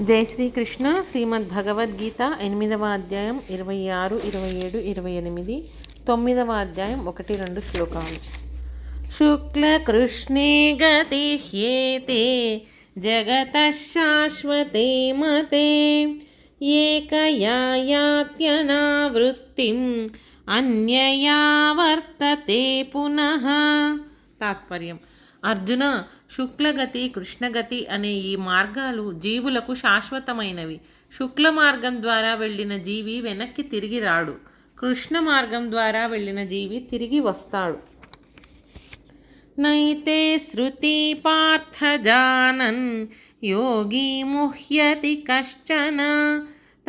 జై శ్రీకృష్ణ శ్రీమద్ భగవద్గీత ఎనిమిదవ అధ్యాయం ఇరవై ఆరు ఇరవై ఏడు ఇరవై ఎనిమిది తొమ్మిదవ అధ్యాయం ఒకటి రెండు శ్లోకాలు. శుక్లకృష్ణే గతిహ్యేతే జగత శాశ్వతే మతే ఏకయాత్యనావృత్తిం అన్యయా వర్తతే పునః. తాత్పర్యం. అర్జున శుక్లగతి కృష్ణగతి అనే ఈ మార్గాలు జీవులకు శాశ్వతమైనవి. శుక్ల మార్గం ద్వారా వెళ్ళిన జీవి వెనక్కి తిరిగి రాడు. కృష్ణ మార్గం ద్వారా వెళ్ళిన జీవి తిరిగి వస్తాడు. నైతే శృతి పార్థ జానన్ యోగి ముహ్యతి కశ్చన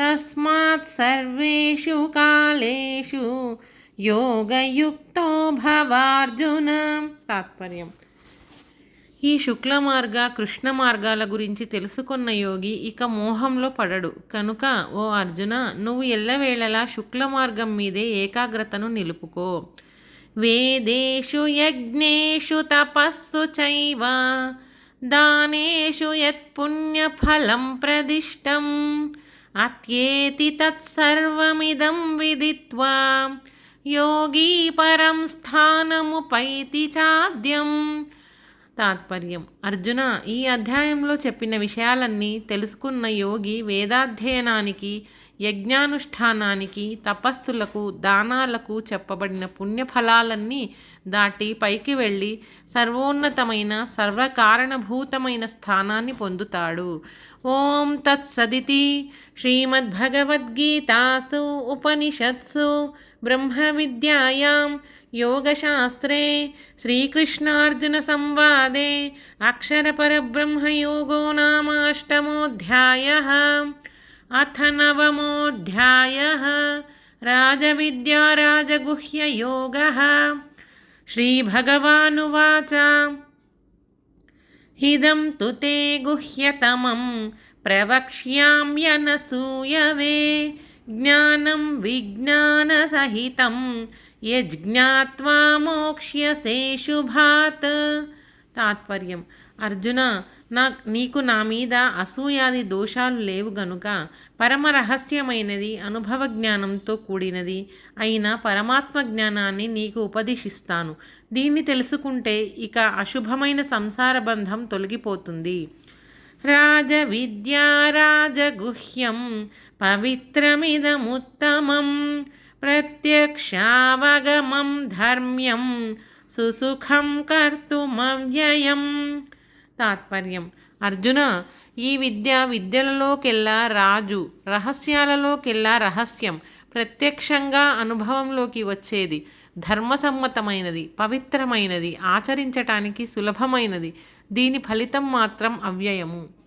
తస్మాత్ సర్వేషు కాలేషు యోగయుక్తో భవార్జున. తాత్పర్యం. ఈ శుక్ల మార్గ కృష్ణ మార్గాల గురించి తెలుసుకున్న యోగి ఇక మోహంలో పడడు. కనుక ఓ అర్జున నువ్వు ఎల్లవేళలా శుక్ల మార్గం మీదే ఏకాగ్రతను నిలుపుకో. వేదేషు యజ్ఞేషు తపస్సు చైవ దానేషు యత్పుణ్యఫలం ప్రదిష్టం అత్యేతి తత్సర్వమిదం విదిత్వా. యోగీ పరం స్థానముపైతి చాద్యం తాత్పర్యం. అర్జున ఈ అధ్యాయంలో చెప్పిన విషయాలన్నీ తెలుసుకున్న యోగి వేదాధ్యయనానికి యజ్ఞానుష్ఠానానికి తపస్సులకు దానాలకు చెప్పబడిన పుణ్యఫలాలన్నీ దాటి పైకి వెళ్ళి సర్వోన్నతమైన సర్వకారణభూతమైన స్థానాన్ని పొందుతాడు. ఓం తత్సదితి శ్రీమద్భగవద్గీతాసు ఉపనిషత్సు బ్రహ్మ విద్యాయాం యోగశాస్త్రే శ్రీకృష్ణార్జున సంవాదే అక్షరపరబ్రహ్మయోగో నామాష్టమోధ్యాయ. अथ नवमोऽध्यायः राजविद्याराजगुह्ययोगः श्रीभगवानुवाच। इदं तु ते गुह्यतमं प्रवक्ष्याम्यनसूयवे ज्ञानं विज्ञानसहितं यज्ज्ञात्वा मोक्ष्यसे शुभात्। తాత్పర్యం అర్జున నా నీకు నా మీద అసూయాది దోషాలు లేవు గనుక పరమ రహస్యమైనది అనుభవ జ్ఞానంతో కూడినది. అయిన పరమాత్మ జ్ఞానాన్ని నీకు ఉపదేశిస్తాను. దీన్ని తెలుసుకుంటే ఇక అశుభమైన సంసార బంధం తొలగిపోతుంది. రాజ విద్యారాజగుహ్యం పవిత్రమిదముత్తమం ప్రత్యక్షావగమం ధర్మ్యం సుసుఖం కర్తుమవ్యయం తాత్పర్యం. అర్జున ఈ విద్య విద్యలలోకెల్లా రాజు రహస్యాలలోకెల్లా రహస్యం ప్రత్యక్షంగా అనుభవంలోకి వచ్చేది. ధర్మసమ్మతమైనది పవిత్రమైనది ఆచరించటానికి సులభమైనది. దీని ఫలితం మాత్రం అవ్యయము.